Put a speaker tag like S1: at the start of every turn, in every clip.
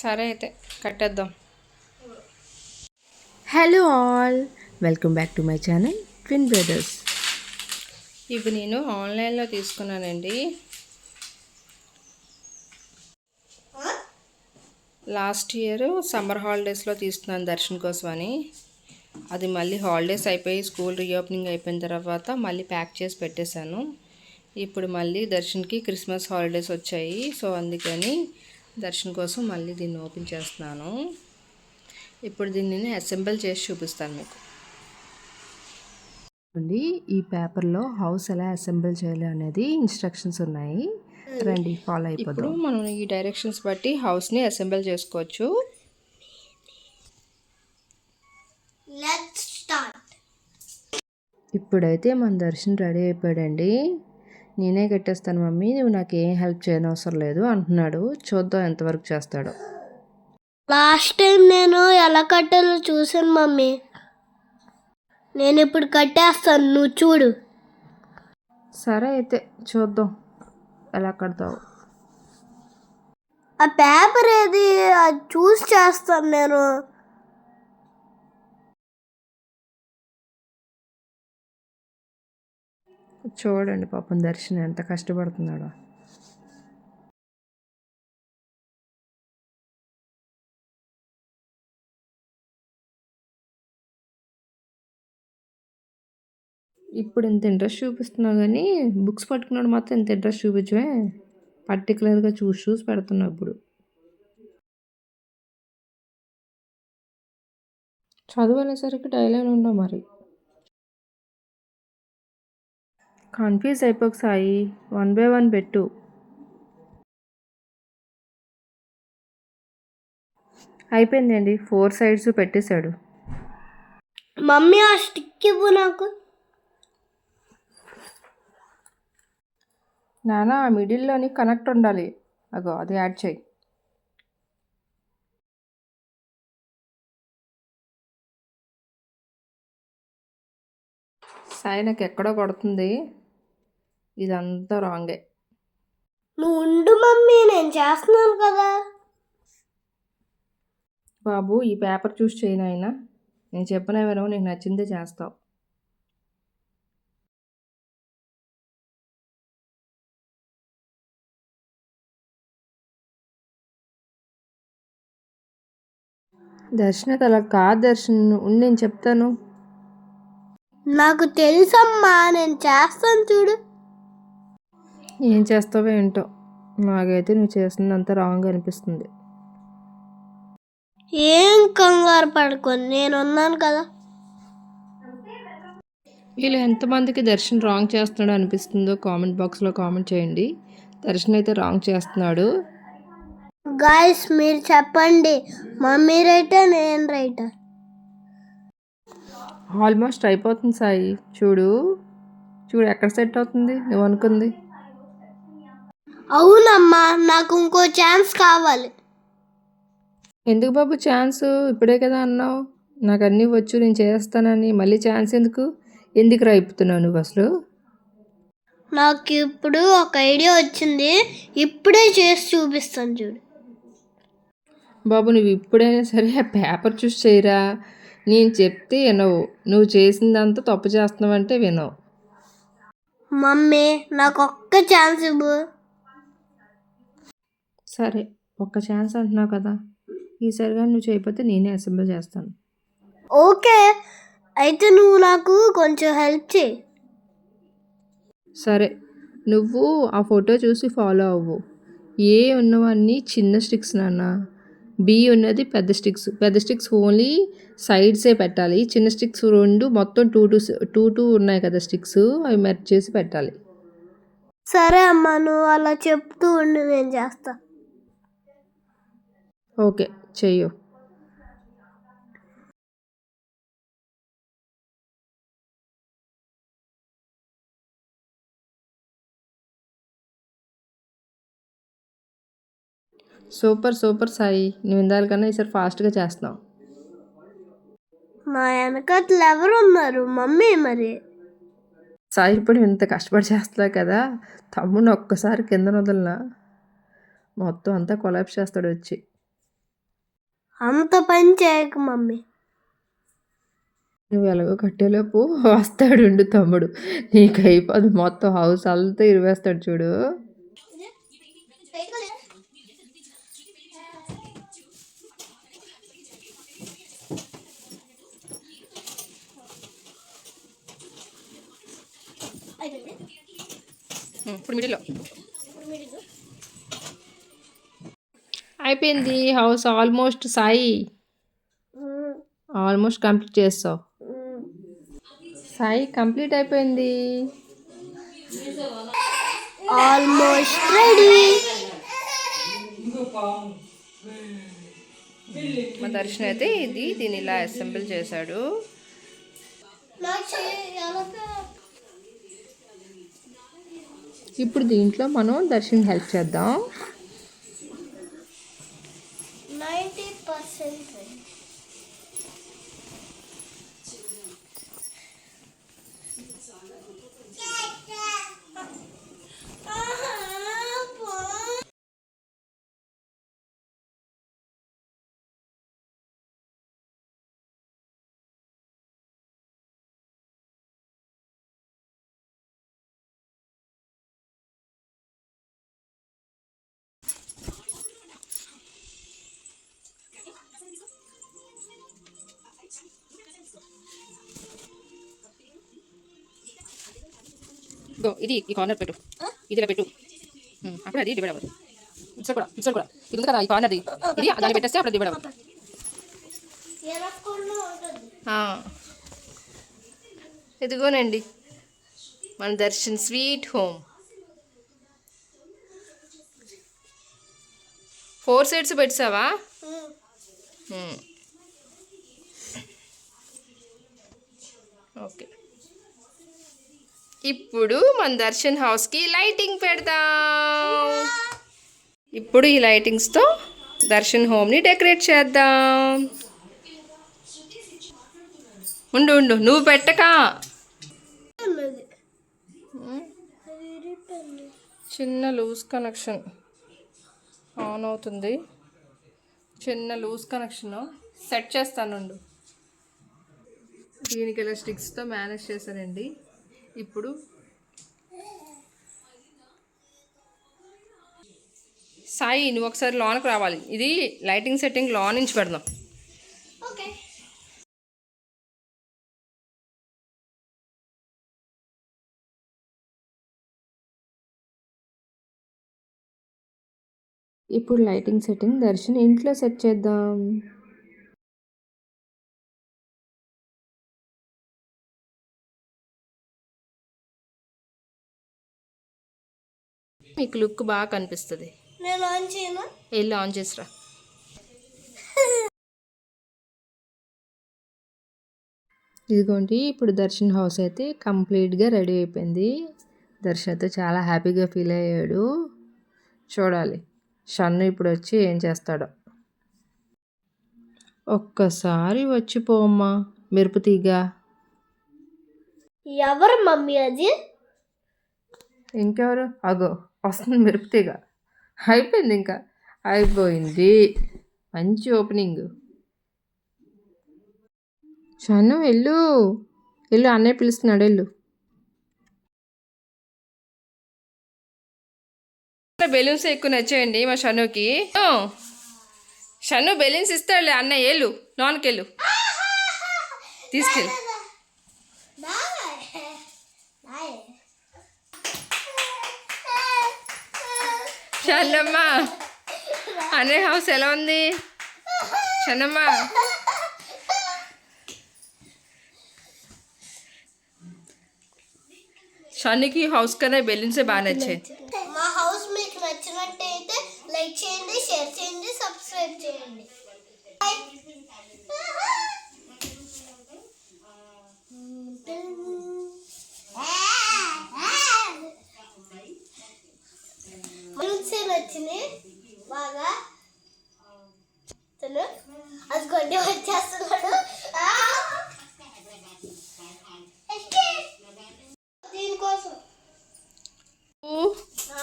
S1: సరే అయితే కట్టేద్దాం.
S2: Hello all welcome back to my channel twin brothers.
S1: ఇవి నేను ఆన్లైన్లో తీసుకున్నానండి. లాస్ట్ ఇయర్ సమ్మర్ హాలిడేస్లో తీసుకున్నాను దర్శన్ కోసం అని అది మళ్ళీ హాలిడేస్ అయిపోయి స్కూల్ రీఓపెనింగ్ అయిపోయిన తర్వాత మళ్ళీ ప్యాక్ చేసి పెట్టేశాను. ఇప్పుడు మళ్ళీ దర్శన్కి క్రిస్మస్ హాలిడేస్ వచ్చాయి. సో అందుకని దర్శన్ కోసం మళ్ళీ దీన్ని ఓపెన్ చేస్తున్నాను. ఇప్పుడు దీన్ని నేను అసెంబుల్ చేసి చూపిస్తాను మీకు.
S2: అండి ఈ పేపర్లో హౌస్ ఎలా అసెంబుల్ చేయాలి అనేది ఇన్స్ట్రక్షన్స్ ఉన్నాయి. రండి ఫాలో
S1: ఇప్పుడు
S2: అయిపోదాం
S1: మనం ఈ డైరెక్షన్స్ బట్టి హౌస్ని అసెంబుల్ చేసుకోవచ్చు.
S2: ఇప్పుడైతే మన దర్శన్ రెడీ అయిపోయాడండి. నేనే కట్టేస్తాను మమ్మీ నువ్వు నాకు ఏం హెల్ప్ చేయని అవసరం లేదు అంటున్నాడు. చూద్దాం ఎంతవరకు చేస్తాడో.
S3: లాస్ట్ టైం నేను ఎలా కట్టాలో చూసాను మమ్మీ. నేను ఇప్పుడు కట్టేస్తాను నువ్వు చూడు.
S2: సరే అయితే చూద్దాం ఎలా కడతావు.
S3: ఆ పేపర్ ఏది? అది చూసి చేస్తాను నేను.
S2: చూడండి పాపం దర్శనం ఎంత కష్టపడుతున్నాడో. ఇప్పుడు ఇంత ఇంట్రెస్ట్ చూపిస్తున్నావు కానీ బుక్స్ పట్టుకున్నాడు మాత్రం ఇంత ఇంట్రెస్ట్ చూపించవే. పర్టికులర్గా చూసి చూసి పెడుతున్నావు ఇప్పుడు. చదువు అనేసరికి డైలాగ్ ఉండవు మరి. కన్ఫ్యూజ్ అయిపోక సాయి. వన్ బై వన్ పెట్టు. అయిపోయిందండి. ఫోర్ సైడ్స్ పెట్టేశాడు.
S3: మమ్మీ ఆ స్టిక్ ఇవ్వు నాకు.
S2: నానా ఆ మిడిల్లోని కనెక్ట్ ఉండాలి. అగో అది యాడ్ చేయి. సాయి నాకు ఎక్కడో కొడుతుంది. ఇదంతా రాంగే.
S3: నువ్వు ఉండు మమ్మీ నేను చేస్తున్నాను కదా.
S2: బాబు ఈ పేపర్ చూసి చేయను ఆయన నేను చెప్పిన వినవు నీకు నచ్చిందే చేస్తావు. దర్శనకు అలా కాదు దర్శన్ ఉండి నేను చెప్తాను.
S3: నాకు తెలుసమ్మా నేను చేస్తాను చూడు.
S2: ఏం చేస్తావో ఏంటో. నాకైతే నువ్వు చేస్తుందంతా రాంగ్ అనిపిస్తుంది.
S3: ఏం కంగారు పడుకోను నేను ఉన్నాను కదా.
S2: వీళ్ళు ఎంతమందికి దర్శన్ రాంగ్ చేస్తున్నాడు అనిపిస్తుందో కామెంట్ బాక్స్లో కామెంట్ చేయండి. దర్శన్ అయితే రాంగ్ చేస్తున్నాడు.
S3: గాయస్ మీరు చెప్పండి. మమ్మీ రైటా నేను రైటా
S2: ఆల్మోస్ట్ అయిపోతుంది సాయి. చూడు. చూడు ఎక్కడ సెట్ అవుతుంది? నువ్వు అనుకుంది.
S3: అవునమ్మా నాకు ఇంకో ఛాన్స్ కావాలి.
S2: ఎందుకు బాబు ఛాన్స్? ఇప్పుడే కదా అన్నావు. నాకు అన్నీ వచ్చు నేను చేస్తానని. మళ్ళీ ఛాన్స్ ఎందుకు? ఎందుకు రైపుతున్నావు నువ్వు అసలు?
S3: నాకు ఇప్పుడు ఒక ఐడియా వచ్చింది. ఇప్పుడే చేసి చూపిస్తాను చూడు.
S2: బాబు నువ్వు ఇప్పుడైనా సరే ఆ పేపర్ చూసి చేయరా? నేను చెప్తే వినవు. నువ్వు చేసిందంతా తప్పు చేస్తున్నావంటే వినవు.
S3: మమ్మీ నాకు ఒక్క ఛాన్స్ ఇవ్వు.
S2: సరే ఒక్క ఛాన్స్ అంటున్నావు కదా. ఈసారిగా నువ్వు చేయకపోతే నేనే అసెంబ్లీ చేస్తాను.
S3: ఓకే అయితే నువ్వు నాకు కొంచెం హెల్ప్ చేయి.
S2: సరే నువ్వు ఆ ఫోటో చూసి ఫాలో అవ్వు. ఏ ఉన్నవన్నీ చిన్న స్టిక్స్ నాన్న బి ఉన్నది పెద్ద స్టిక్స్. పెద్ద స్టిక్స్ ఓన్లీ సైడ్సే పెట్టాలి. చిన్న స్టిక్స్ రెండు మొత్తం టూ టూ టూ టూ ఉన్నాయి కదా స్టిక్స్ అవి మెర్చ్ చేసి పెట్టాలి.
S3: సరే అమ్మా నువ్వు అలా చెప్తూ ఉండు నేను చేస్తా.
S2: ఓకే చెయ్యు. Super super Sai. నువ్వు ఇందాల కన్నా ఈసారి ఫాస్ట్గా చేస్తున్నావు.
S3: మా వెనకట్లు ఎవరు ఉన్నారు? మమ్మీ మరి.
S2: సాయి ఇప్పుడు ఇంత కష్టపడి చేస్తున్నావు కదా తమ్ముడిని ఒక్కసారి కింద వదలనా? మొత్తం అంతా కొలాప్స్ చేస్తాడు వచ్చి.
S3: అంత పని చేయకు మమ్మీ.
S4: నువ్వు ఎలాగో కట్టేలోపు వస్తాడు ఉండు తమ్ముడు. నీకు అయిపోదు మొత్తం హౌస్ అంతా ఇరివేస్తాడు చూడు.
S2: ఇప్పుడు మిడిల్లో
S4: అయిపోయింది. House almost Sai. Almost complete చేస్తావు. సాయి కంప్లీట్ అయిపోయింది.
S3: Almost ready.
S2: మా దర్శన్ అయితే ఇది దీన్ని ఇలా అసెంబుల్ చేశాడు.
S4: ఇప్పుడు దీంట్లో మనం దర్శన్ హెల్ప్ చేద్దాం.
S2: గో ఇది ఈ కార్నర్ పెట్టు. ఇది ఇలా పెట్టు అప్పుడు అది డివైడ్ అవ్వదు ఇట్స్ కూడా ఇట్స్ కూడా. ఇది ఉంది కదా ఈ కార్నర్ది ఇది దాన్ని పెట్టేస్తే అప్పుడు డివైడ్ అవ్వదు ఆ. ఇదిగోనండి మన Darshan sweet home. Four sides పెట్టావా? ఇప్పుడు మన దర్శన్ హౌస్కి లైటింగ్ పెడదాం. ఇప్పుడు ఈ లైటింగ్స్తో దర్శన్ హోమ్ని డెకరేట్ చేద్దాం. ఉండు ఉండు నువ్వు పెట్టక. చిన్న లూజ్ కనెక్షన్ ఆన్ అవుతుంది. చిన్న లూజ్ కనెక్షన్ సెట్ చేస్తానుండు దీనికి ఇలా స్టిక్స్తో మేనేజ్ చేశానండి. ఇప్పుడు సాయి నువ్వు ఒకసారి లోనికి రావాలి. ఇది లైటింగ్ సెట్టింగ్ లోన్ నుంచి పెడదాం.
S3: ఓకే.
S4: ఇప్పుడు లైటింగ్ సెట్టింగ్ దర్శన్ ఇంట్లో సెట్ చేద్దాం.
S2: మీకు లుక్ బాగా కనిపిస్తుంది. వెళ్ళి ఆన్ చేసిరా.
S4: ఇదిగోండి ఇప్పుడు దర్శన్ హౌస్ అయితే కంప్లీట్గా రెడీ అయిపోయింది. దర్శన్ అయితే చాలా హ్యాపీగా ఫీల్ అయ్యాడు. చూడాలి షన్ను ఇప్పుడు వచ్చి ఏం చేస్తాడో. ఒక్కసారి వచ్చిపోమ్మా మెరుపు తీగ.
S3: ఎవరు మమ్మీ అది?
S4: ఇంకెవరు? అగో. వస్తుంది మెరుపుతీగ. అయిపోయింది ఇంకా. అయిపోయింది. మంచి ఓపెనింగ్. షను వెళ్ళు. వెళ్ళు అన్నయ్య పిలుస్తున్నాడు వెళ్ళు.
S2: బెలూన్స్ ఎక్కువ నచ్చేయండి మా షనుకి షను బెలూన్స్ ఇస్తాడులే అన్న వెళ్ళు. లోనికి వెళ్ళు తీసుకెళ్ళు. చల్లమ్మ అనే హౌస్ ఎలా ఉంది? షన్నమ్మ షానికి హౌస్ కన్నా బెలూన్సే బాగా నచ్చాయి.
S3: మా హౌస్ మీకు నచ్చినట్టయితే లైక్ చేయండి షేర్ చేయండి సబ్స్క్రైబ్ చేయండి. బలూన్సే వచ్చింది. బాగా. తను. అదిగోండి వచ్చేస్తున్నాడు.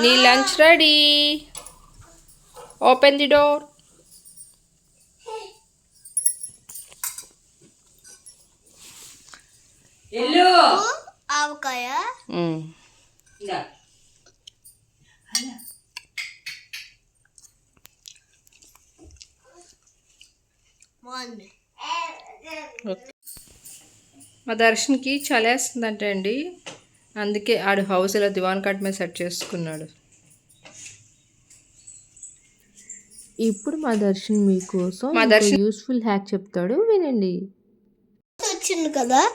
S2: నీ lunch ready. Open the door.
S3: ఆవకాయ. బాగుంది.
S1: మా దర్శన్కి చలేస్తుందంటే అండి. అందుకే ఆడు హౌస్ ఇలా దివాన్ కట్ మీద సెట్ చేసుకున్నాడు.
S2: ఇప్పుడు మా దర్శన్ మీకోసం
S1: మా దర్శన్-
S2: యూస్ఫుల్ హ్యాక్ చెప్తాడు వినండి.
S3: వచ్చింది కదా?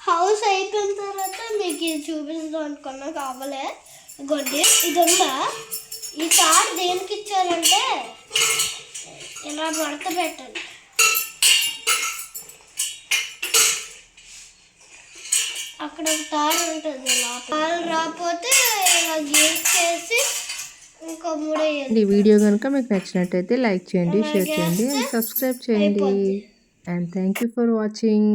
S3: హౌస్ అయిపోయిన తర్వాత మీకు ఇది చూపించడం అనుకున్నా కావాలే. ఇదిగోండి ఇది ఉందా ఈ కార్డ్ దేనికి ఇచ్చారంటే ఇలా మడత పెట్టండి. అక్కడ ఒక తాడు ఉంటుంది తాడు రాకపోతే ఇలా గీట్ చేసి ఇంకా మూడేయాలి
S2: ఈ వీడియో కనుక మీకు నచ్చినట్టయితే లైక్ చేయండి షేర్ చేయండి అండ్ సబ్స్క్రైబ్ చేయండి. And thank you for watching.